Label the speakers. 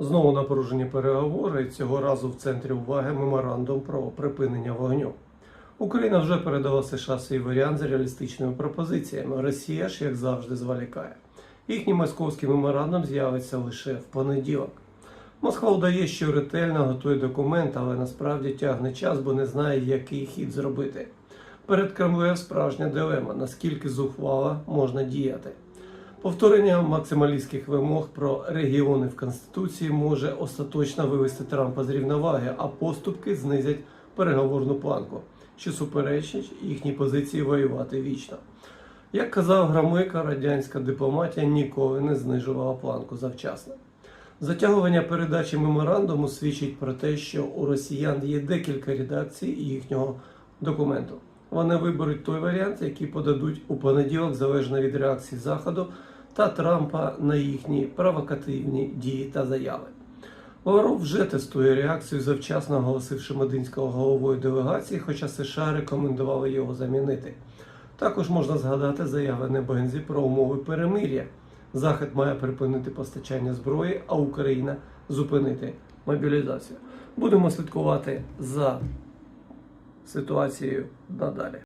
Speaker 1: Знову напружені переговори. Цього разу в центрі уваги меморандум про припинення вогню. Україна вже передала США свій варіант з реалістичними пропозиціями. Росія ж, як завжди, зволікає. Їхній московський меморандум з'явиться лише в понеділок. Москва вдає, що ретельно готує документ, але насправді тягне час, бо не знає, який хід зробити. Перед Кремлем справжня дилема, наскільки зухвало можна діяти. Повторення максималістських вимог про регіони в Конституції може остаточно вивести Трампа з рівноваги, а поступки знизять переговорну планку, що суперечить їхній позиції воювати вічно. Як казав Громика, радянська дипломатія ніколи не знижувала планку завчасно. Затягування передачі меморандуму свідчить про те, що у росіян є декілька редакцій їхнього документу. Вони виберуть той варіант, який подадуть у понеділок, залежно від реакції Заходу та Трампа на їхні провокативні дії та заяви. Лавров вже тестує реакцію, завчасно оголосивши Мединського головою делегації, хоча США рекомендували його замінити. Також можна згадати заяви Небензі про умови перемир'я. Захід має припинити постачання зброї, а Україна зупинити мобілізацію. Будемо слідкувати за ситуацією надалі.